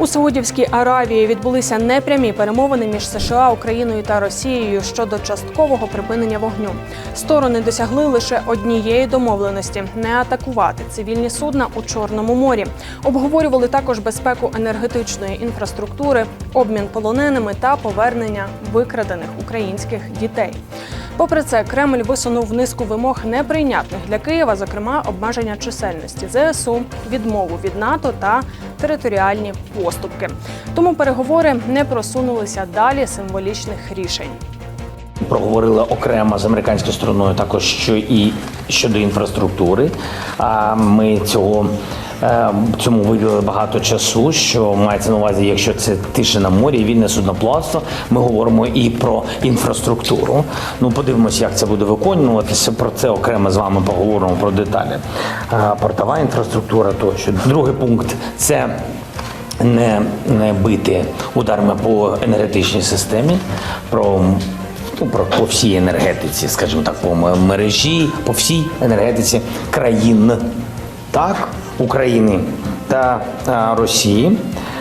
У Саудівській Аравії відбулися непрямі перемовини між США, Україною та Росією щодо часткового припинення вогню. Сторони досягли лише однієї домовленості не атакувати цивільні судна у Чорному морі. Обговорювали також безпеку енергетичної інфраструктури, обмін полоненими та повернення викрадених українських дітей. Попри це, Кремль висунув низку вимог неприйнятних для Києва, зокрема обмеження чисельності ЗСУ, відмову від НАТО та територіальні поступки. Тому переговори не просунулися далі символічних рішень. Проговорили окремо з американською стороною також що і щодо інфраструктури. А ми цього цьому виділили багато часу. Що мається на увазі, якщо це тиша на морі, вільне судноплавство, ми говоримо і про інфраструктуру. Ну подивимося, як це буде виконуватися. Про це окремо з вами поговоримо про деталі. Е, Портова інфраструктура тощо. Другий пункт це не, не бити ударами по енергетичній системі. Про ну, про по всій енергетиці, скажімо так, по мережі, по всій енергетиці країн, так, України та Росії.